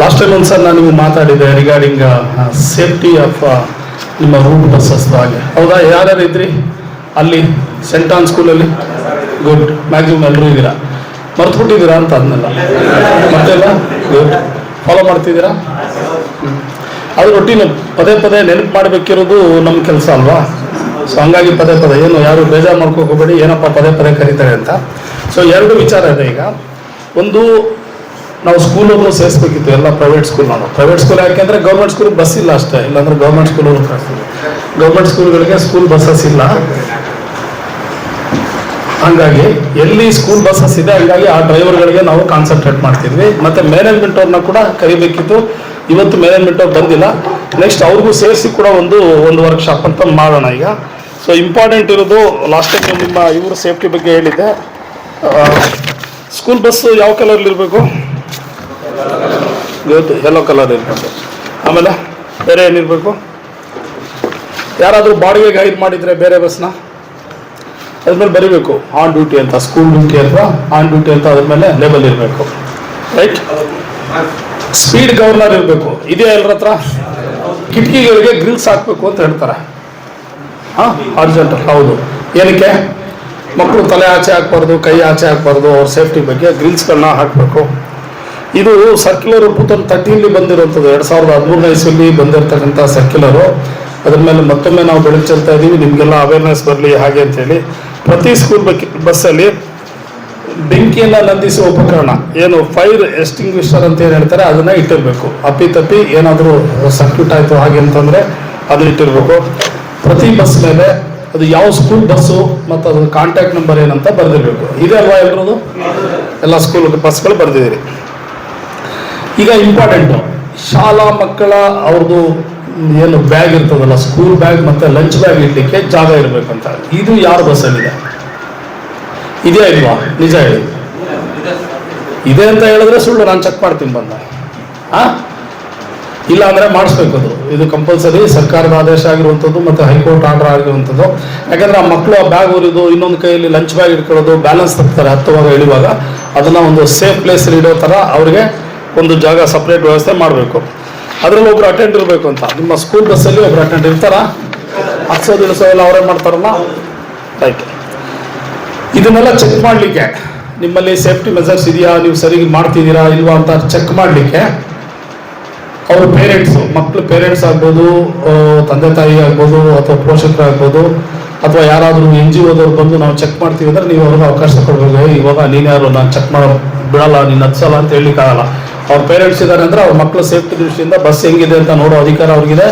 Last time ಒಂದು sir ನಾನು ನಿಮಗೆ ಮಾತಾಡಿದೆ ರಿಗಾರ್ಡಿಂಗ್ ಸೇಫ್ಟಿ ಆಫ್ ನಿಮ್ಮ ರೂಟ್ ಬಸ್ಸಸ್ ಹಾಗೆ. ಹೌದಾ? ಯಾರ್ಯಾರು ಇದ್ರಿ? ಅಲ್ಲಿ ಸೆಂಟ್ ಆನ್ ಸ್ಕೂಲಲ್ಲಿ ಗುಡ್ ಮ್ಯಾಕ್ಸಿಮಮ್ ಎಲ್ಲರೂ ಇದ್ದೀರಾ? ಮರ್ತ್ಬಿಟ್ಟಿದ್ದೀರಾ ಅಂತ ಅದನ್ನೆಲ್ಲ ಮತ್ತೆಲ್ಲ ಗುಡ್ ಫಾಲೋ ಮಾಡ್ತಿದ್ದೀರಾ? ಅದು ರೊಟ್ಟಿನ ಪದೇ ಪದೇ ನೆನಪು ಮಾಡಬೇಕಿರೋದು ನಮ್ಮ ಕೆಲಸ ಅಲ್ವಾ? ಸೊ ಹಂಗಾಗಿ ಪದೇ ಪದೇ, ಏನು, ಯಾರು ಬೇಜಾರು ಮಾಡ್ಕೋಕೋಬೇಡಿ ಏನಪ್ಪ ಪದೇ ಪದೇ ಕರೀತಾರೆ ಅಂತ. ಸೊ ಎರಡು ವಿಚಾರ ಇದೆ ಈಗ. ಒಂದು ನಾವು ಸ್ಕೂಲನ್ನು ಸೇರಿಸ್ಬೇಕಿತ್ತು, ಎಲ್ಲ ಪ್ರೈವೇಟ್ ಸ್ಕೂಲ್ ನಾನು. ಪ್ರೈವೇಟ್ ಸ್ಕೂಲ್ ಯಾಕೆಂದ್ರೆ ಗೌರ್ಮೆಂಟ್ ಸ್ಕೂಲ್ ಬಸ್ ಇಲ್ಲ ಅಷ್ಟೇ. ಇಲ್ಲಾಂದ್ರೆ ಗೌರ್ಮೆಂಟ್ ಸ್ಕೂಲ್ ಕಳಿಸ್ತೀವಿ ಗೌರ್ಮೆಂಟ್ ಸ್ಕೂಲ್ಗಳಿಗೆ ಸ್ಕೂಲ್ ಬಸ್ಸಸ್ ಇಲ್ಲ. ಹಂಗಾಗಿ ಎಲ್ಲಿ ಸ್ಕೂಲ್ ಬಸ್ಸಸ್ ಇದೆ, ಹಂಗಾಗಿ ಆ ಡ್ರೈವರ್ಗಳಿಗೆ ನಾವು ಕಾನ್ಸಂಟ್ರೇಟ್ ಮಾಡ್ತಿದ್ವಿ. ಮತ್ತೆ ಮ್ಯಾನೇಜ್ಮೆಂಟ್ ಅವ್ರನ್ನ ಕೂಡ ಕರಿಬೇಕಿತ್ತು. ಇವತ್ತು ಮ್ಯಾನೇಜ್ಮೆಂಟ್ ಅವ್ರು ಬಂದಿಲ್ಲ. ನೆಕ್ಸ್ಟ್ ಅವ್ರಿಗೂ ಸೇರಿಸಿ ಕೂಡ ಒಂದು ಒಂದು ವರ್ಕ್ಶಾಪ್ ಅಂತ ಮಾಡೋಣ ಈಗ. ಸೊ ಇಂಪಾರ್ಟೆಂಟ್ ಇರೋದು ಲಾಸ್ಟ್ ಟೈಮ್ ನಿಮ್ಮ ಇವರು ಸೇಫ್ಟಿ ಬಗ್ಗೆ ಹೇಳಿದ್ದೆ. ಸ್ಕೂಲ್ ಬಸ್ಸು ಯಾವ ಕಲರ್ಲಿ ಇರಬೇಕು? ಗೊತ್ತು ಎಲ್ಲೋ ಕಲರ್ ಇರಬೇಕು ಆಮೇಲೆ ಬೇರೆ ಏನಿರಬೇಕು ಯಾರಾದರೂ ಬಾಡಿಗೆ ಗೈಡ್ ಮಾಡಿದರೆ ಬೇರೆ ಬಸ್ನ ಅದ್ಮೇಲೆ ಬರೀಬೇಕು. ಆನ್ ಡ್ಯೂಟಿ ಅಂತ ಸ್ಕೂಲ್ ಡ್ಯೂಟಿ ಅಥವಾ ಆನ್ ಡ್ಯೂಟಿ ಅಂತ ಅದ್ರ ಮೇಲೆ ಲೇಬಲ್ ಇರಬೇಕು. ರೈಟ್ ಸ್ಪೀಡ್ ಗವರ್ನರ್ ಇರಬೇಕು. ಇದೆಯಾ ಎಲ್ಲರ ಹತ್ರ? ಕಿಟಕಿಗಳಿಗೆ ಗ್ರಿಲ್ಸ್ ಹಾಕಬೇಕು ಅಂತ ಹೇಳ್ತಾರೆ. ಹಾಂ ಅರ್ಜೆಂಟ್ ಹೌದು. ಏನಕ್ಕೆ? ಮಕ್ಕಳು ತಲೆ ಆಚೆ ಹಾಕ್ಬಾರ್ದು, ಕೈ ಆಚೆ ಹಾಕ್ಬಾರ್ದು, ಅವ್ರ ಸೇಫ್ಟಿ ಬಗ್ಗೆ ಗ್ರಿಲ್ಸ್ಗಳನ್ನ ಹಾಕಬೇಕು. ಇದು ಸರ್ಕ್ಯುಲರ್ ತೌಸಂಡ್ ತರ್ಟೀನ್ಲಿ ಬಂದಿರುವಂಥದ್ದು. ಎರಡು ಸಾವಿರದ ಹದಿಮೂರನೇ ಇಸ್ವಿಲಿ ಬಂದಿರತಕ್ಕಂಥ ಸರ್ಕ್ಯುಲರು ಅದ್ರ ಮೇಲೆ ಮತ್ತೊಮ್ಮೆ ನಾವು ಬೆಳಕು ಚೆಲ್ತಾ ಇದ್ದೀವಿ. ನಿಮಗೆಲ್ಲ ಅವೇರ್ನೆಸ್ ಬರಲಿ ಹಾಗೆ ಅಂತೇಳಿ ಪ್ರತಿ ಸ್ಕೂಲ್ ಬಸ್ ಬಸ್ಸಲ್ಲಿ ಬೆಂಕಿಯನ್ನು ನಂದಿಸುವ ಉಪಕರಣ. ಏನು ಫೈರ್ ಎಸ್ಟಿಂಗ್ವಿಷರ್ ಅಂತ ಏನು ಹೇಳ್ತಾರೆ, ಅದನ್ನ ಇಟ್ಟಿರಬೇಕು. ಅಪ್ಪಿ ತಪ್ಪಿ ಏನಾದರೂ ಸರ್ಕ್ಯೂಟ್ ಆಯಿತು ಹಾಗೆ ಅಂತಂದರೆ ಅದು ಇಟ್ಟಿರಬೇಕು. ಪ್ರತಿ ಬಸ್ ಮೇಲೆ ಅದು ಯಾವ ಸ್ಕೂಲ್ ಬಸ್ಸು ಮತ್ತು ಅದ್ರ ಕಾಂಟ್ಯಾಕ್ಟ್ ನಂಬರ್ ಏನಂತ ಬರೆದಿರಬೇಕು. ಇದೆ ಅಲ್ವಾ ಎಲ್ಲರದು ಎಲ್ಲ ಸ್ಕೂಲ್ ಬಸ್ಗಳು ಬರೆದಿದ್ದೀರಿ. ಈಗ ಇಂಪಾರ್ಟೆಂಟು ಶಾಲಾ ಮಕ್ಕಳ ಅವ್ರದ್ದು ಏನು ಬ್ಯಾಗ್ ಇರ್ತದಲ್ಲ ಸ್ಕೂಲ್ ಬ್ಯಾಗ್ ಮತ್ತೆ ಲಂಚ್ ಬ್ಯಾಗ್ ಇಡ್ಲಿಕ್ಕೆ ಜಾಗ ಇರಬೇಕಂತ. ಇದು ಯಾರ ಬಸ್ಸಲ್ಲಿದೆ ಇದೇ ಇಲ್ವಾ ನಿಜ ಹೇಳಿ. ಇದೆ ಅಂತ ಹೇಳಿದ್ರೆ ಸುಳ್ಳು, ನಾನು ಚೆಕ್ ಮಾಡ್ತೀನಿ ಬಂದ. ಇಲ್ಲ ಅಂದ್ರೆ ಮಾಡಿಸ್ಬೇಕು ಅದು. ಇದು ಕಂಪಲ್ಸರಿ ಸರ್ಕಾರದ ಆದೇಶ ಆಗಿರುವಂಥದ್ದು ಮತ್ತು ಹೈಕೋರ್ಟ್ ಆರ್ಡರ್ ಆಗಿರುವಂಥದ್ದು. ಯಾಕಂದ್ರೆ ಆ ಮಕ್ಕಳು ಆ ಬ್ಯಾಗ್ ಉರಿದು ಇನ್ನೊಂದು ಕೈಯಲ್ಲಿ ಲಂಚ್ ಬ್ಯಾಗ್ ಇಟ್ಕೊಳ್ಳೋದು ಬ್ಯಾಲೆನ್ಸ್ ತಪ್ತಾರೆ ಹತ್ತುವಾಗ ಇಳಿವಾಗ ಅದನ್ನ ಒಂದು ಸೇಫ್ ಪ್ಲೇಸ್ ಇಡೋ ಥರ ಅವ್ರಿಗೆ ಒಂದು ಜಾಗ ಸಪ್ರೇಟ್ ವ್ಯವಸ್ಥೆ ಮಾಡಬೇಕು. ಅದರಲ್ಲಿ ಒಬ್ರು ಅಟೆಂಡ್ ಇರಬೇಕು ಅಂತ. ನಿಮ್ಮ ಸ್ಕೂಲ್ ಬಸ್ಸಲ್ಲಿ ಒಬ್ರು ಅಟೆಂಡ್ ಇರ್ತಾರ? ಹತ್ಸೋದು ಇಳಿಸೋ ಎಲ್ಲ ಅವರೇ ಮಾಡ್ತಾರಲ್ಲ? ರೈಟ್ ಇದನ್ನೆಲ್ಲ ಚೆಕ್ ಮಾಡಲಿಕ್ಕೆ. ನಿಮ್ಮಲ್ಲಿ ಸೇಫ್ಟಿ ಮೆಸರ್ಸ್ ಇದೆಯಾ? ನೀವು ಸರಿ ಮಾಡ್ತಿದ್ದೀರಾ ಇಲ್ವಾ ಅಂತ ಚೆಕ್ ಮಾಡಲಿಕ್ಕೆ. ಅವ್ರ ಪೇರೆಂಟ್ಸು ಮಕ್ಕಳು ಪೇರೆಂಟ್ಸ್ ಆಗ್ಬೋದು ತಂದೆ ತಾಯಿ ಆಗ್ಬೋದು ಅಥವಾ ಪೋಷಕರಾಗ್ಬೋದು ಅಥವಾ ಯಾರಾದರೂ ಎನ್ ಜಿ ಓದವ್ರು ಬಂದು ನಾವು ಚೆಕ್ ಮಾಡ್ತೀವಿ ಅಂದ್ರೆ ನೀವು ಅವ್ರಿಗೆ ಅವಕಾಶ ಕೊಡಬೇಕು. "ಏಯ್, ಇವಾಗ ನೀನು ಯಾರು? ನಾನು ಚೆಕ್ ಮಾಡೋ ಬಿಡಲ್ಲ ನೀನು ಹತ್ಸಲ್ಲ ಅಂತ ಹೇಳಲಿಕ್ಕಾಗಲ್ಲ. ಅವ್ರ ಪೇರೆಂಟ್ಸ್ ಇದ್ದಾರೆ ಅಂದ್ರೆ ಅವ್ರ ಮಕ್ಕಳ ಸೇಫ್ಟಿ ದೃಷ್ಟಿಯಿಂದ ಬಸ್ ಹೆಂಗಿದೆ ಅಂತ ನೋಡೋ ಅಧಿಕಾರ ಅವ್ರಿಗಿದೆ.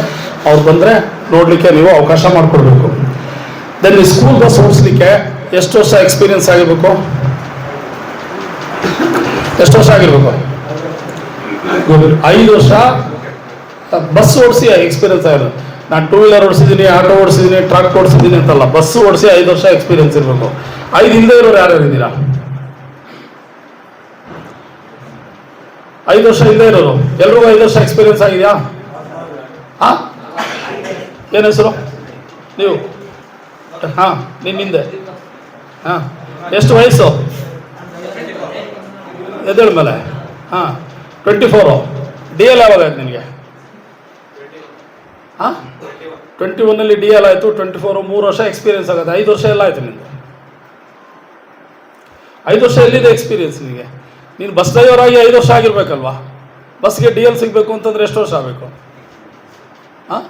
ಅವ್ರು ಬಂದರೆ ನೋಡಲಿಕ್ಕೆ ನೀವು ಅವಕಾಶ ಮಾಡಿಕೊಡ್ಬೇಕು. ದೆನ್ ಈ ಸ್ಕೂಲ್ ಬಸ್ ಓಡಿಸ್ಲಿಕ್ಕೆ ಎಷ್ಟು ವರ್ಷ ಎಕ್ಸ್ಪೀರಿಯನ್ಸ್ ಆಗಿರ್ಬೇಕು? ಎಷ್ಟು ವರ್ಷ ಆಗಿರ್ಬೇಕು? ಐದು ವರ್ಷ. ಬಸ್ ಓಡಿಸಿ ಎಕ್ಸ್ಪೀರಿಯನ್ಸ್ ಆಗಿರೋದು ನಾನು ಟೂ ವೀಲರ್ ಓಡಿಸಿದ್ದೀನಿ ಆಟೋ ಓಡಿಸಿದ್ದೀನಿ ಟ್ರಕ್ ಓಡಿಸಿದ್ದೀನಿ ಅಂತಲ್ಲ ಬಸ್ ಓಡಿಸಿ ಐದು ವರ್ಷ ಎಕ್ಸ್ಪೀರಿಯನ್ಸ್ ಇರಬೇಕು. ಐದು ಹಿಂದೆ ಇರೋರು ಯಾರ್ಯಾರು ಇದ್ದೀರಾ? ಐದು ವರ್ಷ ಇಲ್ಲದೆ ಇರೋರು ಎಲ್ರಿಗೂ ಐದು ವರ್ಷ ಎಕ್ಸ್ಪೀರಿಯನ್ಸ್ ಆಗಿದೆಯಾ? ಹಾ? ಏನು ಹೆಸರು? ನೀವು? ಹಾಂ ನಿಮ್ಮಿಂದೆ ಹಾಂ, ಎಷ್ಟು ವಯಸ್ಸು? ಎದ್ದೇಳ ಮೇಲೆ. ಹಾಂ ಟ್ವೆಂಟಿ ಫೋರು ಡಿ ಎಲ್ ಯಾವಾಗ ಆಯ್ತು ನಿನಗೆ. ಹಾಂ? ಟ್ವೆಂಟಿ ಒನ್ನಲ್ಲಿ ಡಿ ಎಲ್ ಆಯಿತು ಟ್ವೆಂಟಿ ಫೋರು ಮೂರು ವರ್ಷ ಎಕ್ಸ್ಪೀರಿಯನ್ಸ್ ಆಗುತ್ತೆ. ಐದು ವರ್ಷ ಎಲ್ಲ ಆಯಿತು ನಿಮ್ಮದು ಐದು ವರ್ಷ ಎಲ್ಲಿದೆ ಎಕ್ಸ್ಪೀರಿಯನ್ಸ್ ನಿನಗೆ? ನೀನು ಬಸ್ ಡ್ರೈವರ್ ಆಗಿ ಐದು ವರ್ಷ ಆಗಿರ್ಬೇಕಲ್ವಾ? ಬಸ್ಗೆ ಡಿ ಎಲ್ ಸಿಗಬೇಕು ಅಂತಂದ್ರೆ ಎಷ್ಟು ವರ್ಷ ಆಗಬೇಕು? ಹಾಂ?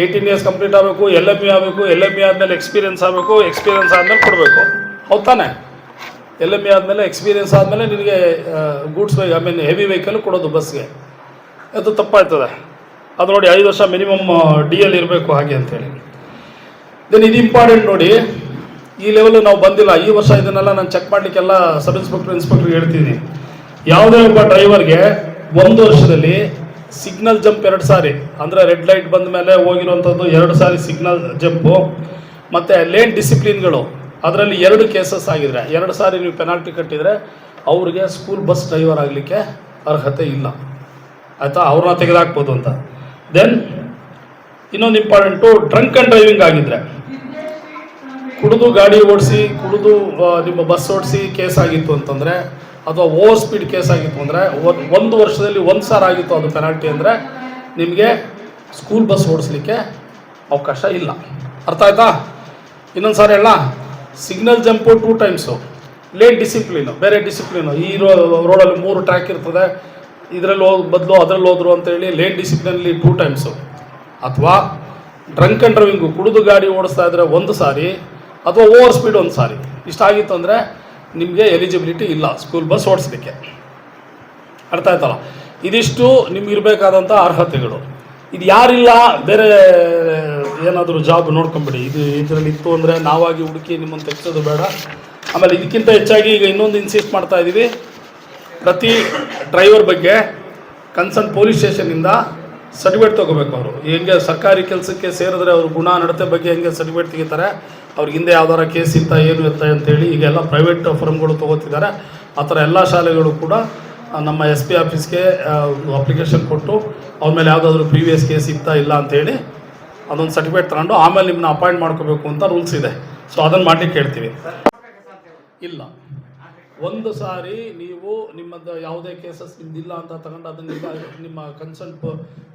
ಏಯ್ಟೀನ್ ಇಯರ್ಸ್ ಕಂಪ್ಲೀಟ್ ಆಗಬೇಕು ಎಲ್ ಎಂ ಬಿ ಆಗಬೇಕು ಎಲ್ ಎಂ ಇ ಆದಮೇಲೆ ಎಕ್ಸ್ಪೀರಿಯನ್ಸ್ ಆಗಬೇಕು ಎಕ್ಸ್ಪೀರಿಯನ್ಸ್ ಆದಮೇಲೆ ಕೊಡಬೇಕು. ಹೌದು ತಾನೆ? ಎಲ್ ಎಂ ಇ ಆದಮೇಲೆ ಎಕ್ಸ್ಪೀರಿಯನ್ಸ್ ಆದಮೇಲೆ ನಿನಗೆ goods I mean heavy vehicle ಕೊಡೋದು ಬಸ್ಗೆ ಅದು ತಪ್ಪಾಯ್ತದೆ. ಅದು ನೋಡಿ ಐದು ವರ್ಷ ಮಿನಿಮಮ್ ಡಿ ಎಲ್ ಇರಬೇಕು ಹಾಗೆ ಅಂತೇಳಿ ದೆನ್ ಇದು ಇಂಪಾರ್ಟೆಂಟ್ ನೋಡಿ ಈ ಲೆವೆಲ್ ನಾವು ಬಂದಿಲ್ಲ. ಈ ವರ್ಷ ಇದನ್ನೆಲ್ಲ ನಾನು ಚೆಕ್ ಮಾಡಲಿಕ್ಕೆಲ್ಲ ಸಬ್ ಇನ್ಸ್ಪೆಕ್ಟರ್ ಇನ್ಸ್ಪೆಕ್ಟರ್ ಹೇಳ್ತೀನಿ. ಯಾವುದೇ ಒಬ್ಬ ಡ್ರೈವರ್ಗೆ ಒಂದು ವರ್ಷದಲ್ಲಿ ಸಿಗ್ನಲ್ ಜಂಪ್ ಎರಡು ಸಾರಿ, ಅಂದರೆ ರೆಡ್ ಲೈಟ್ ಬಂದ ಮೇಲೆ ಹೋಗಿರುವಂಥದ್ದು ಎರಡು ಸಾರಿ ಸಿಗ್ನಲ್ ಜಂಪು ಮತ್ತು ಲೇನ್ ಡಿಸಿಪ್ಲಿನ್ಗಳು ಅದರಲ್ಲಿ ಎರಡು ಕೇಸಸ್ ಆಗಿದ್ರೆ, ಎರಡು ಸಾರಿ ನೀವು ಪೆನಾಲ್ಟಿ ಕಟ್ಟಿದರೆ ಅವ್ರಿಗೆ ಸ್ಕೂಲ್ ಬಸ್ ಡ್ರೈವರ್ ಆಗಲಿಕ್ಕೆ ಅರ್ಹತೆ ಇಲ್ಲ. ಆಯಿತಾ? ಅವ್ರನ್ನ ತೆಗೆದಾಕ್ಬೋದು ಅಂತ. ದೆನ್ ಇನ್ನೊಂದು ಇಂಪಾರ್ಟೆಂಟು ಡ್ರಂಕ್ ಆ್ಯಂಡ್ ಡ್ರೈವಿಂಗ್ ಆಗಿದ್ರೆ ಕುಡಿದು ಗಾಡಿ ಓಡಿಸಿ, ಕುಡಿದು ನಿಮ್ಮ ಬಸ್ ಓಡಿಸಿ ಕೇಸ್ ಆಗಿತ್ತು ಅಂತಂದರೆ, ಅಥವಾ ಓವರ್ ಸ್ಪೀಡ್ ಕೇಸ್ ಆಗಿತ್ತು ಅಂದರೆ ಒಂದು ವರ್ಷದಲ್ಲಿ ಒಂದು ಸಾರಿ ಆಗಿತ್ತು ಅದು ಪೆನಾಲ್ಟಿ ಅಂದರೆ, ನಿಮಗೆ ಸ್ಕೂಲ್ ಬಸ್ ಓಡಿಸ್ಲಿಕ್ಕೆ ಅವಕಾಶ ಇಲ್ಲ. ಅರ್ಥ ಆಯ್ತಾ? ಇನ್ನೊಂದು ಸಾರಿ ಹೇಳ. Signal jump two times late discipline ಬೇರೆ ಡಿಸಿಪ್ಲಿನು ಈ ರೋಡಲ್ಲಿ ಮೂರು ಟ್ರ್ಯಾಕ್ ಇರ್ತದೆ. ಇದರಲ್ಲಿ ಹೋಗಿ ಬದಲು ಅದರಲ್ಲಿ ಹೋದ್ರು ಅಂತೇಳಿ ಲೇಟ್ ಡಿಸಿಪ್ಲಿನಲ್ಲಿ ಟೂ ಟೈಮ್ಸು ಅಥವಾ ಡ್ರಂಕ್ ಆ್ಯಂಡ್ ಡ್ರೈವಿಂಗು ಕುಡಿದು ಗಾಡಿ ಓಡಿಸ್ತಾ ಇದ್ರೆ ಒಂದು ಸಾರಿ ಅಥವಾ ಓವರ್ ಸ್ಪೀಡ್ ಒಂದು ಸಾರಿ. ಇಷ್ಟಾಗಿತ್ತು ಅಂದರೆ ನಿಮಗೆ ಎಲಿಜಿಬಿಲಿಟಿ ಇಲ್ಲ ಸ್ಕೂಲ್ ಬಸ್ ಓಡಿಸ್ಲಿಕ್ಕೆ ಅರ್ಥ ಆಯ್ತಲ್ಲ? ಇದಿಷ್ಟು ನಿಮ್ಗೆ ಇರಬೇಕಾದಂಥ ಅರ್ಹತೆಗಳು. ಇದು ಯಾರಿಲ್ಲ, ಬೇರೆ ಏನಾದರೂ ಜಾಬ್ ನೋಡ್ಕೊಂಬಿಡಿ. ಇದು ಇದರಲ್ಲಿ ಇತ್ತು ಅಂದರೆ ನಾವಾಗಿ ಹುಡುಕಿ ನಿಮ್ಮನ್ನು ತೆಗೆಸೋದು ಬೇಡ. ಆಮೇಲೆ ಇದಕ್ಕಿಂತ ಹೆಚ್ಚಾಗಿ ಈಗ ಇನ್ನೊಂದು ಇನ್ಸಿಸ್ಟ್ ಮಾಡ್ತಾ ಇದ್ದೀವಿ ಪ್ರತಿ ಡ್ರೈವರ್ ಬಗ್ಗೆ ಕನ್ಸರ್ನ್ ಪೊಲೀಸ್ ಸ್ಟೇಷನಿಂದ ಸರ್ಟಿಫಿಕೇಟ್ ತೊಗೋಬೇಕು ಅವರು. ಹೆಂಗೆ ಸರ್ಕಾರಿ ಕೆಲಸಕ್ಕೆ ಸೇರಿದ್ರೆ ಅವರು ಗುಣ ನಡತೆ ಬಗ್ಗೆ ಹೆಂಗೆ ಸರ್ಟಿಫಿಕೇಟ್ ತೆಗಿತಾರೆ ಅವ್ರಿಗೆ ಹಿಂದೆ ಯಾವ್ದಾರ ಕೇಸ್ ಇತ್ತ ಏನು ಇತ್ತ ಅಂತೇಳಿ ಈಗೆಲ್ಲ ಪ್ರೈವೇಟ್ ಫರ್ಮ್ಗಳು ತೊಗೋತಿದ್ದಾರೆ. ಆ ಥರ ಎಲ್ಲ ಶಾಲೆಗಳು ಕೂಡ ನಮ್ಮ ಎಸ್ ಪಿ ಆಫೀಸ್ಗೆ ಅಪ್ಲಿಕೇಶನ್ ಕೊಟ್ಟು ಅವ್ರ ಮೇಲೆ ಯಾವುದಾದ್ರೂ ಪ್ರೀವಿಯಸ್ ಕೇಸ್ ಇತ್ತಾ ಇಲ್ಲ ಅಂತೇಳಿ ಅದೊಂದು ಸರ್ಟಿಫಿಕೇಟ್ ತಗೊಂಡು ಆಮೇಲೆ ನಿಮ್ಮನ್ನ ಅಪಾಯಿಂಟ್ ಮಾಡ್ಕೋಬೇಕು ಅಂತ ರೂಲ್ಸ್ ಇದೆ. ಸೊ ಅದನ್ನು ಮಾಡಲಿಕ್ಕೆ ಹೇಳ್ತೀವಿ. ಇಲ್ಲ. ಒಂದು ಸಾರಿ ನೀವು ನಿಮ್ಮದು ಯಾವುದೇ ಕೇಸಸ್ ನಿಮ್ದಿಲ್ಲ ಅಂತ ತಗೊಂಡು ಅದನ್ನ ನಿಮ್ಮ ಕನ್ಸಲ್ಟ್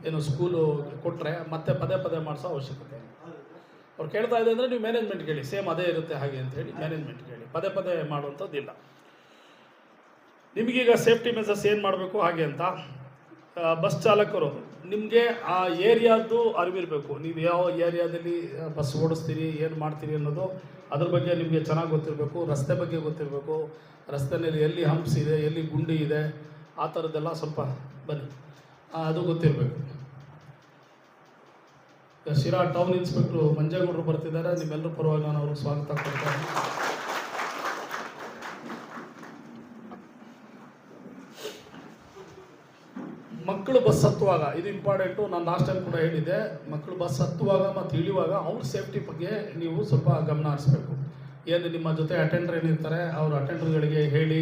ಏನು ಸ್ಕೂಲು ಕೊಟ್ಟರೆ ಮತ್ತೆ ಪದೇ ಪದೇ ಮಾಡಿಸೋ ಅವಶ್ಯಕತೆ ಇಲ್ಲ. ಅವ್ರು ಕೇಳ್ತಾ ಇದೆ ಅಂದರೆ ನೀವು ಮ್ಯಾನೇಜ್ಮೆಂಟ್ ಕೇಳಿ. ಸೇಮ್ ಅದೇ ಇರುತ್ತೆ ಹಾಗೆ ಅಂತ ಹೇಳಿ ಮ್ಯಾನೇಜ್ಮೆಂಟ್ ಕೇಳಿ. ಪದೇ ಪದೇ ಮಾಡುವಂಥದ್ದಿಲ್ಲ ನಿಮಗೀಗ ಸೇಫ್ಟಿ ಮೆಸರ್ಸ್ ಏನು ಮಾಡಬೇಕು ಹಾಗೆ ಅಂತ ಬಸ್ ಚಾಲಕರು, ನಿಮಗೆ ಆ ಏರಿಯಾದ್ದು ಅರಿವಿರಬೇಕು. ನೀವು ಯಾವ ಏರಿಯಾದಲ್ಲಿ ಬಸ್ ಓಡಿಸ್ತೀರಿ, ಏನು ಮಾಡ್ತೀರಿ ಅನ್ನೋದು, ಅದ್ರ ಬಗ್ಗೆ ನಿಮಗೆ ಚೆನ್ನಾಗಿ ಗೊತ್ತಿರಬೇಕು, ರಸ್ತೆ ಬಗ್ಗೆ ಗೊತ್ತಿರಬೇಕು. ರಸ್ತೆಯಲ್ಲಿ ಎಲ್ಲಿ ಹಂಪ್ಸ್ ಇದೆ, ಎಲ್ಲಿ ಗುಂಡಿ ಇದೆ, ಆ ಥರದ್ದೆಲ್ಲ ಸ್ವಲ್ಪ ಬನ್ನಿ. ಅದು ಗೊತ್ತಿರಬೇಕು. ಶಿರಾ ಟೌನ್ ಇನ್ಸ್ಪೆಕ್ಟ್ರು ಮಂಜೇಗೌಡರು ಬರ್ತಿದ್ದಾರೆ. ನಿಮ್ಮೆಲ್ಲರ ಪರವಾಗಿ ನಾನು ಅವ್ರಿಗೆ ಸ್ವಾಗತ ಕೊಡ್ತೇನೆ. ಮಕ್ಕಳು ಬಸ್ ಹತ್ತುವಾಗ, ಇದು ಇಂಪಾರ್ಟೆಂಟು ನಾನು ಲಾಸ್ಟ್ ಟೈಮ್ ಕೂಡ ಹೇಳಿದ್ದೆ. ಮಕ್ಕಳು ಬಸ್ ಹತ್ತುವಾಗ ಮತ್ತು ಇಳಿಯುವಾಗ ಅವ್ರ ಸೇಫ್ಟಿ ಬಗ್ಗೆ ನೀವು ಸ್ವಲ್ಪ ಗಮನ ಹರಿಸ್ಬೇಕು. ಏನು ನಿಮ್ಮ ಜೊತೆ ಅಟೆಂಡರ್ ಏನಿರ್ತಾರೆ, ಅವ್ರ ಅಟೆಂಡರ್ಗಳಿಗೆ ಹೇಳಿ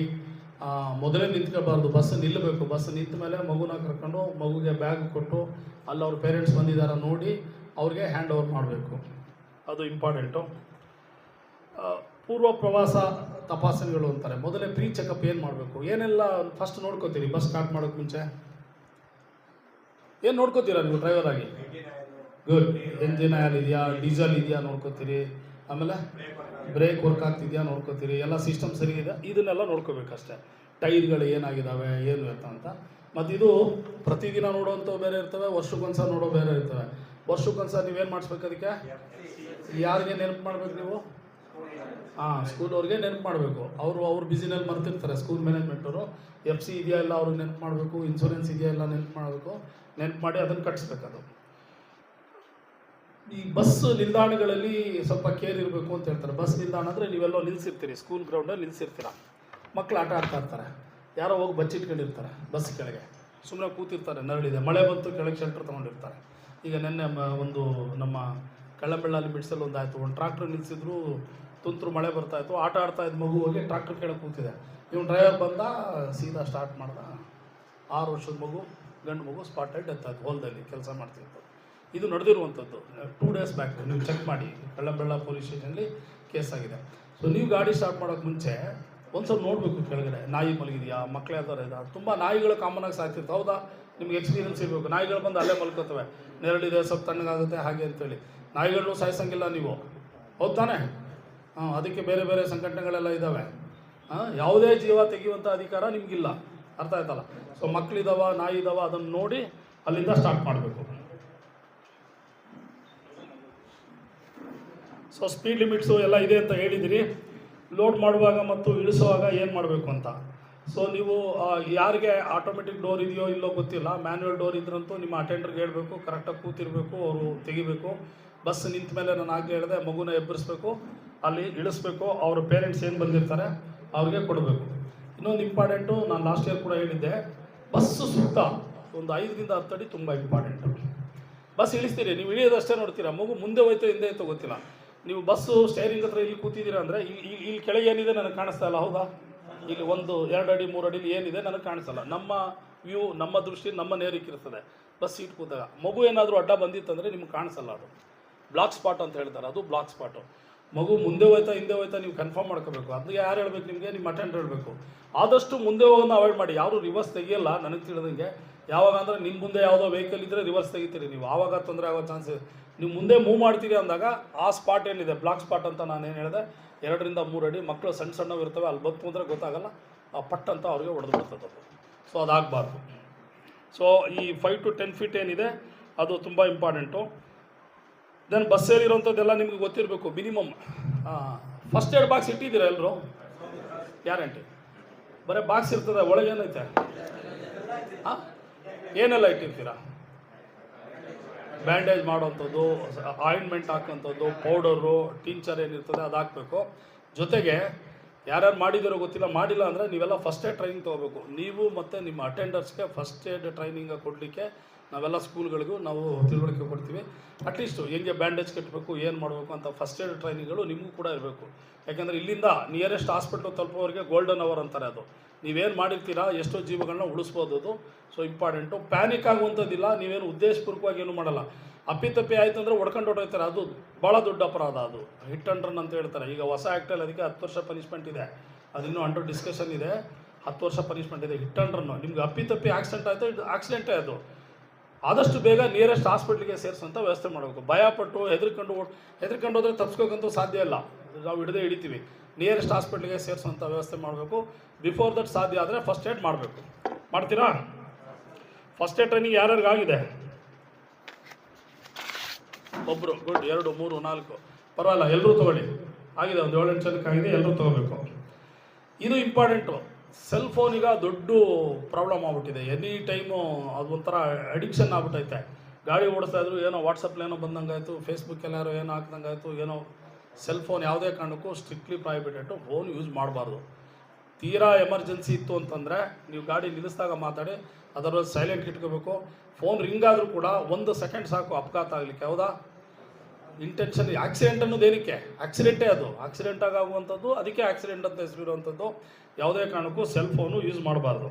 ಮೊದಲೇ ನಿಂತ್ಕೋಬಾರ್ದು. ಬಸ್ ನಿಲ್ಲಬೇಕು ಬಸ್ ನಿಂತ ಮೇಲೆ ಮಗುನ ಕರ್ಕೊಂಡು ಮಗುಗೆ ಬ್ಯಾಗ್ ಕೊಟ್ಟು, ಅಲ್ಲಿ ಅವ್ರ ಪೇರೆಂಟ್ಸ್ ಬಂದಿದ್ದಾರೆ ನೋಡಿ. ಅವ್ರಿಗೆ ಹ್ಯಾಂಡ್ ಓವರ್ ಮಾಡಬೇಕು. ಅದು ಇಂಪಾರ್ಟೆಂಟು ಪೂರ್ವ ಪ್ರವಾಸ ತಪಾಸಣೆಗಳು ಅಂತಾರೆ. ಮೊದಲೇ ಪ್ರೀ ಚೆಕಪ್ ಏನು ಮಾಡಬೇಕು? ಏನೆಲ್ಲ ಫಸ್ಟ್ ನೋಡ್ಕೋತೀರಿ? ಬಸ್ ಸ್ಟಾರ್ಟ್ ಮಾಡೋಕ್ಕೆ ಮುಂಚೆ? ಏನು ನೋಡ್ಕೋತೀರಾ ನೀವು ಡ್ರೈವರ್ ಆಗಿ? ಗುಡ್ ಎಂಜಿನ್ ಆಯಿಲ್ ಇದೆಯಾ? ಡೀಸೆಲ್ ಇದೆಯಾ ನೋಡ್ಕೋತೀರಿ? ಆಮೇಲೆ ಬ್ರೇಕ್ ವರ್ಕ್ ಆಗ್ತಿದೆಯಾ ನೋಡ್ಕೋತೀರಿ? ಎಲ್ಲ ಸಿಸ್ಟಮ್ ಸರಿ ಇದೆ? ಇದನ್ನೆಲ್ಲ ನೋಡ್ಕೋಬೇಕಷ್ಟೇ. ಟೈರ್ಗಳು ಏನಾಗಿದ್ದಾವೆ ಏನು ಅಂತ. ಮತ್ತು ಇದು ಪ್ರತಿದಿನ ನೋಡೋವಂಥವು ಬೇರೆ ಇರ್ತವೆ, ವರ್ಷಕ್ಕೊಂದ್ಸಲ ನೋಡೋ ಬೇರೆ ಇರ್ತವೆ. ವರ್ಷಕ್ಕೊಂದ್ಸಲ ನೀವೇನು ಮಾಡಿಸ್ಬೇಕು ಅದಕ್ಕೆ? ಯಾರಿಗೆ ನೆನಪು ಮಾಡ್ಬೇಕು ನೀವು? ಹಾಂ ಸ್ಕೂಲ್ ಅವ್ರಿಗೆ ನೆನಪು ಮಾಡಬೇಕು. ಅವರು, ಅವ್ರ ಬಿಸಿನಲ್ಲಿ ಮರ್ತಿರ್ತಾರೆ ಸ್ಕೂಲ್ ಮ್ಯಾನೇಜ್ಮೆಂಟವರು ಎಫ್ ಸಿ ಇದೆಯಾ ಇಲ್ಲ, ಅವ್ರಿಗೆ ನೆನಪು ಮಾಡಬೇಕು. ಇನ್ಶೂರೆನ್ಸ್ ಇದೆಯಾ ಇಲ್ಲ, ನೆನಪು ಮಾಡಬೇಕು. ನೆನಪು ಮಾಡಿ ಅದನ್ನು ಅದು ಈ ಬಸ್ ನಿಲ್ದಾಣಗಳಲ್ಲಿ ಸ್ವಲ್ಪ ಕೇರ್ ಇರಬೇಕು ಅಂತ ಹೇಳ್ತಾರೆ. ಬಸ್ ನಿಲ್ದಾಣ ಅಂದರೆ ನೀವೆಲ್ಲೋ ನಿಲ್ಸಿರ್ತೀರಿ. ಸ್ಕೂಲ್ ಗ್ರೌಂಡಲ್ಲಿ ನಿಲ್ಸಿರ್ತೀರ. ಮಕ್ಕಳು ಆಟ ಆಡ್ತಾ ಇರ್ತಾರೆ. ಯಾರೋ ಹೋಗಿ ಬಚ್ಚಿಟ್ಕೊಂಡಿರ್ತಾರೆ ಬಸ್ ಕೆಳಗೆ. ಸುಮ್ಮನೆ ಕೂತಿರ್ತಾರೆ, ನರಳಿದೆ. ಮಳೆ ಬಂತು, ಕೆಳಗೆ ಶೆಲ್ಟರ್ ತೊಗೊಂಡಿರ್ತಾರೆ. ಈಗ ನಿನ್ನೆ ಒಂದು ನಮ್ಮ ಕಳ್ಳಂಬೆಳ್ಳಲ್ಲಿ ಬಿಡಿಸಲು ಒಂದು ಆಯಿತು ಒಂದು ಟ್ರಾಕ್ಟರ್ ನಿಲ್ಲಿಸಿದ್ರು ತುಂತುರು ಮಳೆ ಬರ್ತಾ ಇತ್ತು, ಆಟ ಆಡ್ತಾ ಇದ್ದ ಮಗು ಹೋಗಿ ಟ್ರಾಕ್ಟರ್ ಕೆಳಗೆ ಕೂತಿದೆ. ಇವನು ಡ್ರೈವರ್ ಬಂದ, ಸೀದಾ ಸ್ಟಾರ್ಟ್ ಮಾಡ್ದ. ಆರು ವರ್ಷದ ಮಗು, ಗಂಡು ಮಗು ಸ್ಪಾಟೆಡ್ ಡೆತ್ ಆಯಿತು, ಹೊಲದಲ್ಲಿ ಕೆಲಸ ಮಾಡ್ತಿತ್ತು. ಇದು ನಡೆದಿರುವಂಥದ್ದು ಟೂ ಡೇಸ್ ಬ್ಯಾಕ್ ನೀವು ಚೆಕ್ ಮಾಡಿ, ಕಳ್ಳಂಬೆಳ್ಳ ಪೊಲೀಸ್ ಸ್ಟೇಷನಲ್ಲಿ ಕೇಸ್ ಆಗಿದೆ. ಸೊ ನೀವು ಗಾಡಿ ಸ್ಟಾರ್ಟ್ ಮಾಡೋಕ್ಕೆ ಮುಂಚೆ ಒಂದು ಸ್ವಲ್ಪ ನೋಡಬೇಕು ಕೆಳಗಡೆ. ನಾಯಿ ಮಲಗಿದೆಯಾ ಮಕ್ಕಳ ಯಾವ್ದಾರ ಇದೆ ತುಂಬ ನಾಯಿಗಳು ಕಾಮನ್ ಆಗಿ ಹೌದಾ? ನಿಮ್ಗೆ ಎಕ್ಸ್ಪೀರಿಯನ್ಸ್ ಇರಬೇಕು. ನಾಯಿಗಳು ಬಂದು ಅಲ್ಲೇ ಮಲ್ಕೋತವೆ. ನೆರಳಿದೆ, ಸ್ವಲ್ಪ ತಣ್ಣಗಾಗುತ್ತೆ, ಹಾಗೆ ಅಂತೇಳಿ. ನಾಯಿಗಳನ್ನೂ ಸಾಯಿಸಂಗಿಲ್ಲ ನೀವು. ಹೌದು ತಾನೆ? ಹಾಂ, ಅದಕ್ಕೆ ಬೇರೆ ಬೇರೆ ಸಂಘಟನೆಗಳೆಲ್ಲ ಇದ್ದಾವೆ ಹಾಂ, ಯಾವುದೇ ಜೀವ ತೆಗೆಯುವಂಥ ಅಧಿಕಾರ ನಿಮಗಿಲ್ಲ. ಅರ್ಥ ಆಯ್ತಲ್ಲ? ಸೊ ಮಕ್ಕಳಿದಾವ ನಾಯಿ ಇದಾವ ಅದನ್ನು ನೋಡಿ ಅಲ್ಲಿಂದ ಸ್ಟಾರ್ಟ್ ಮಾಡಬೇಕು. ಸೊ ಸ್ಪೀಡ್ ಲಿಮಿಟ್ಸು ಎಲ್ಲ ಇದೆ ಅಂತ ಹೇಳಿದಿರಿ. ಲೋಡ್ ಮಾಡುವಾಗ ಮತ್ತು ಇಳಿಸುವಾಗ ಏನು ಮಾಡಬೇಕು ಅಂತ? ಸೊ ನೀವು ಯಾರಿಗೆ ಆಟೋಮೆಟಿಕ್ ಡೋರ್ ಇದೆಯೋ ಇಲ್ಲೋ ಗೊತ್ತಿಲ್ಲ ಮ್ಯಾನ್ಯುವಲ್ ಡೋರ್ ಇದ್ರಂತೂ ನಿಮ್ಮ ಅಟೆಂಡರ್ಗೆ ಹೇಳಬೇಕು ಕರೆಕ್ಟಾಗಿ ಕೂತಿರಬೇಕು, ಅವರು ತೆಗಿಬೇಕು. ಬಸ್ ನಿಂತ ಮೇಲೆ ನಾನು ಆಗಲೇ ಹೇಳಿದೆ, ಮಗುನ ಎಬ್ಬರಿಸ್ಬೇಕು ಅಲ್ಲಿ ಇಳಿಸ್ಬೇಕು, ಅವ್ರ ಪೇರೆಂಟ್ಸ್ ಏನು ಬಂದಿರ್ತಾರೆ, ಅವ್ರಿಗೆ ಕೊಡಬೇಕು. ಇನ್ನೊಂದು ಇಂಪಾರ್ಟೆಂಟು ನಾನು ಲಾಸ್ಟ್ ಇಯರ್ ಕೂಡ ಹೇಳಿದ್ದೆ ಬಸ್ಸು ಸುತ್ತ ಒಂದು ಐದರಿಂದ ಹತ್ತು ಅಡಿ ತುಂಬ ಇಂಪಾರ್ಟೆಂಟು ಬಸ್ ಇಳಿಸ್ತೀರಿ, ನೀವು ಇಳಿಯೋದಷ್ಟೇ ನೋಡ್ತೀರಾ, ಮಗು ಮುಂದೆ ಹೋಯ್ತೋ ಹಿಂದೆ ಹೋಯ್ತೋ ಗೊತ್ತಿಲ್ಲ. ನೀವು ಬಸ್ಸು ಸ್ಟೇರಿಂಗ್ ಹತ್ರ ಇಲ್ಲಿ ಕೂತಿದ್ದೀರಾ ಅಂದರೆ ಇಲ್ಲಿ ಇಲ್ಲಿ ಕೆಳಗೆ ಏನಿದೆ ನನಗೆ ಕಾಣಿಸ್ತಾ ಇಲ್ಲ, ಹೌದಾ? ಇಲ್ಲಿ ಒಂದು, ಎರಡು ಅಡಿ, ಮೂರು ಅಡಿಲಿ ಏನಿದೆ ನನಗೆ ಕಾಣಿಸಲ್ಲ. ನಮ್ಮ ವ್ಯೂ ನಮ್ಮ ದೃಷ್ಟಿ, ನಮ್ಮ ನೇರಿಕಿರ್ತದೆ ಬಸ್ ಸೀಟ್ ಕೂತಾಗ. ಮಗು ಏನಾದರೂ ಅಡ್ಡ ಬಂದಿತ್ತಂದರೆ ನಿಮ್ಗೆ ಕಾಣಿಸಲ್ಲ ಅದು. ಬ್ಲಾಕ್ ಸ್ಪಾಟ್ ಅಂತ ಹೇಳ್ತಾರೆ, ಅದು ಬ್ಲಾಕ್ ಸ್ಪಾಟು ಮಗು ಮುಂದೆ ಹೋಯ್ತಾ, ಹಿಂದೆ ಹೋಯ್ತಾ ನೀವು ಕನ್ಫರ್ಮ್ ಮಾಡ್ಕೋಬೇಕು. ಅದಕ್ಕೆ ಯಾರು ಹೇಳ್ಬೇಕು ನಿಮಗೆ? ನಿಮ್ಮ ಅಟೆಂಡ್ ಹೇಳಬೇಕು. ಆದಷ್ಟು ಮುಂದೆ ಹೋಗೋದನ್ನ ಅವಾಯ್ಡ್ ಮಾಡಿ. ಯಾರು ರಿವರ್ಸ್ ತೆಗಿಯಲ್ಲ, ನನಗೆ ತಿಳಿದಂಗೆ. ಯಾವಾಗ ಅಂದರೆ ನಿಮ್ಮ ಮುಂದೆ ಯಾವುದೋ ವೆಹಿಕಲ್ ಇದ್ದರೆ ರಿವರ್ಸ್ ತೆಗಿತೀರಿ ನೀವು. ಆವಾಗ ತೊಂದರೆ ಆಗೋ ಚಾನ್ಸ್ ನೀವು ಮುಂದೆ ಮೂವ್ ಮಾಡ್ತೀರಿ ಅಂದಾಗ ಆ ಸ್ಪಾಟ್ ಏನಿದೆ? ಬ್ಲಾಕ್ ಸ್ಪಾಟ್ ಅಂತ ನಾನು ಏನು ಹೇಳಿದೆ? ಎರಡರಿಂದ ಮೂರು ಅಡಿ ಮಕ್ಕಳು ಸಣ್ಣ ಸಣ್ಣವು ಇರ್ತವೆ ಅಲ್ಲಿ ಬಂತು ಅಂದರೆ ಗೊತ್ತಾಗಲ್ಲ, ಆ ಪಟ್ ಅಂತ ಅವ್ರಿಗೆ ಹೊಡೆದು ಬಿಡ್ತದೆ ಸೊ ಅದಾಗಬಾರ್ದು. ಸೊ ಈ ಫೈವ್ ಟು ಟೆನ್ ಫೀಟ್ ಏನಿದೆ, ಅದು ತುಂಬ ಇಂಪಾರ್ಟೆಂಟು ದೆನ್ ಬಸ್ಸಲ್ಲಿರೋಂಥದ್ದೆಲ್ಲ ನಿಮಗೆ ಗೊತ್ತಿರಬೇಕು ಮಿನಿಮಮ್ ಫಸ್ಟ್ ಏಡ್ ಬಾಕ್ಸ್ ಇಟ್ಟಿದ್ದೀರಾ ಎಲ್ಲರೂ ಗ್ಯಾರಂಟಿ ಬರೀ ಬಾಕ್ಸ್ ಇರ್ತದೆ, ಒಳಗೇನೈತೆ? ಹಾಂ ಏನೆಲ್ಲ ಇಟ್ಟಿರ್ತೀರಾ? ಬ್ಯಾಂಡೇಜ್ ಮಾಡೋವಂಥದ್ದು, ಆಯಿಂಟ್ಮೆಂಟ್ ಹಾಕೋಂಥದ್ದು ಪೌಡರು, ಟೀಚರ್ ಏನಿರ್ತದೆ ಅದು ಹಾಕಬೇಕು. ಜೊತೆಗೆ ಯಾರ್ಯಾರು ಮಾಡಿದಿರೋ ಗೊತ್ತಿಲ್ಲ, ಮಾಡಿಲ್ಲ ಅಂದರೆ ನೀವೆಲ್ಲ ಫಸ್ಟ್ ಏಡ್ ಟ್ರೈನಿಂಗ್ ತೊಗೋಬೇಕು. ನೀವು ಮತ್ತು ನಿಮ್ಮ ಅಟೆಂಡರ್ಸ್ಗೆ ಫಸ್ಟ್ ಏಡ್ ಟ್ರೈನಿಂಗ್ ಕೊಡಲಿಕ್ಕೆ ನಾವೆಲ್ಲ ಸ್ಕೂಲ್ಗಳಿಗೂ ನಾವು ತಿಳುವಳಿಕೆ ಕೊಡ್ತೀವಿ. ಅಟ್ಲೀಸ್ಟು ಹೆಂಗೆ ಬ್ಯಾಂಡೇಜ್ ಕಟ್ಟಬೇಕು, ಏನು ಮಾಡಬೇಕು ಅಂತ ಫಸ್ಟ್ ಏಡ್ ಟ್ರೈನಿಂಗ್ಗಳು ನಿಮಗೂ ಕೂಡ ಇರಬೇಕು. ಯಾಕೆಂದರೆ ಇಲ್ಲಿಂದ ನಿಯರೆಸ್ಟ್ ಹಾಸ್ಪಿಟ್ಲು ತಲುಪೋರಿಗೆ ಗೋಲ್ಡನ್ ಅವರ್ ಅಂತಾರೆ ಅದು. ನೀವೇನು ಮಾಡಿರ್ತೀರಾ, ಎಷ್ಟೋ ಜೀವಗಳನ್ನ ಉಳಿಸ್ಬೋದು ಅದು. ಸೊ ಇಂಪಾರ್ಟೆಂಟು ಪ್ಯಾನಿಕ್ ಆಗುವಂಥದ್ದಿಲ್ಲ, ನೀವೇನು ಉದ್ದೇಶಪೂರ್ವಕವಾಗಿ ಏನು ಮಾಡಲ್ಲ. ಅಪ್ಪಿತಪ್ಪಿ ಆಯ್ತು ಅಂದರೆ ಒಡ್ಕೊಂಡು ಹೊಟ್ಟೋಯ್ತಾರೆ ಅದು ಭಾಳ ದೊಡ್ಡ ಅಪರಾಧ ಅದು. ಹಿಟ್ ಅಂಡ್ ರನ್ ಅಂತ ಹೇಳ್ತಾರೆ. ಈಗ ಹೊಸ ಆ್ಯಕ್ಟಲ್ಲಿ ಅದಕ್ಕೆ ಹತ್ತು ವರ್ಷ ಪನಿಷ್ಮೆಂಟ್ ಇದೆ. ಅದಿನ್ನೂ ಅಂಡರ್ ಡಿಸ್ಕಷನ್ ಇದೆ. ಹತ್ತು ವರ್ಷ ಪನಿಷ್ಮೆಂಟ್ ಇದೆ. ಹಿಟ್ ಅಂಡ್ ರನ್ನು ನಿಮ್ಗೆ ಅಪ್ಪಿತಪ್ಪಿ ಆಕ್ಸಿಡೆಂಟ್ ಆಯಿತು, ಇದು ಆಕ್ಸಿಡೆಂಟೇ ಅದು. ಆದಷ್ಟು ಬೇಗ ನಿಯರೆಸ್ಟ್ ಹಾಸ್ಪಿಟ್ಲಿಗೆ ಸೇರಿಸುವಂಥ ವ್ಯವಸ್ಥೆ ಮಾಡಬೇಕು. ಭಯಪಟ್ಟು ಹೆದರ್ಕೊಂಡು ಹೆದರ್ಕೊಂಡು ಹೋದ್ರೆ ತಪ್ಸ್ಕೋಕಂತೂ ಸಾಧ್ಯ ಇಲ್ಲ. ನಾವು ಹಿಡಿದೇ ಹಿಡಿತೀವಿ. ನಿಯರೆಸ್ಟ್ ಹಾಸ್ಪಿಟ್ಲಿಗೆ ಸೇರಿಸುವಂಥ ವ್ಯವಸ್ಥೆ ಮಾಡಬೇಕು. ಬಿಫೋರ್ ದಟ್ ಸಾಧ್ಯ ಆದರೆ ಫಸ್ಟ್ ಏಡ್ ಮಾಡಬೇಕು. ಮಾಡ್ತೀರಾ? ಫಸ್ಟ್ ಏಡ್ ಟ್ರೈನಿಂಗ್ ಯಾರ್ಯಾರಿಗೆ ಆಗಿದೆ? ಒಬ್ಬರು ಗುಡ್ ಎರಡು, ಮೂರು, ನಾಲ್ಕು. ಪರವಾಗಿಲ್ಲ ಎಲ್ಲರೂ ತೊಗೊಳ್ಳಿ. ಆಗಿದೆ, ಒಂದು ಏಳೆಂಟು ಜನಕ್ಕೆ ಆಗಿದೆ ಎಲ್ಲರೂ ತೊಗೋಬೇಕು ಇದು ಇಂಪಾರ್ಟೆಂಟು ಸೆಲ್ ಫೋನಿಗೆ ದೊಡ್ಡ ಪ್ರಾಬ್ಲಮ್ ಆಗ್ಬಿಟ್ಟಿದೆ. ಎನಿ ಟೈಮು ಅದು ಒಂಥರ ಅಡಿಕ್ಷನ್ ಆಗ್ಬಿಟ್ಟೈತೆ. ಗಾಡಿ ಓಡಿಸ್ತಾ ಇದ್ರು ಏನೋ ವಾಟ್ಸಪ್ಲೇನೋ ಬಂದಂಗಾಯ್ತು ಫೇಸ್ಬುಕ್ ಯಾರೋ ಏನೋ ಹಾಕ್ದಂಗಾಯ್ತು, ಏನೋ ಸೆಲ್ ಫೋನ್ ಯಾವುದೇ ಕಾರಣಕ್ಕೂ ಸ್ಟ್ರಿಕ್ಟ್ಲಿ ಪ್ರಾಹಿಬಿಟೆಡು ಫೋನ್ ಯೂಸ್ ಮಾಡಬಾರ್ದು. ತೀರಾ ಎಮರ್ಜೆನ್ಸಿ ಇತ್ತು ಅಂತಂದರೆ ನೀವು ಗಾಡಿ ನಿಲ್ಲಿಸಿದಾಗ ಮಾತಾಡಿ, ಅದರಲ್ಲಿ ಸೈಲೆಂಟ್ ಇಟ್ಕೋಬೇಕು. ಫೋನ್ ರಿಂಗ್ ಆದರೂ ಕೂಡ ಒಂದು ಸೆಕೆಂಡ್ ಸಾಕು ಅಪಘಾತ ಆಗಲಿಕ್ಕೆ, ಹೌದಾ? ಇಂಟೆನ್ಷನ್ ಆಕ್ಸಿಡೆಂಟ್ ಅನ್ನೋದು ಏನಕ್ಕೆ? ಆಕ್ಸಿಡೆಂಟೇ ಅದು. ಆಕ್ಸಿಡೆಂಟ್ ಆಗುವಂಥದ್ದು, ಅದಕ್ಕೆ ಆಕ್ಸಿಡೆಂಟ್ ಅಂತ ಹೆಸರಿರುವಂಥದ್ದು ಯಾವುದೇ ಕಾರಣಕ್ಕೂ ಸೆಲ್ ಫೋನು ಯೂಸ್ ಮಾಡಬಾರ್ದು.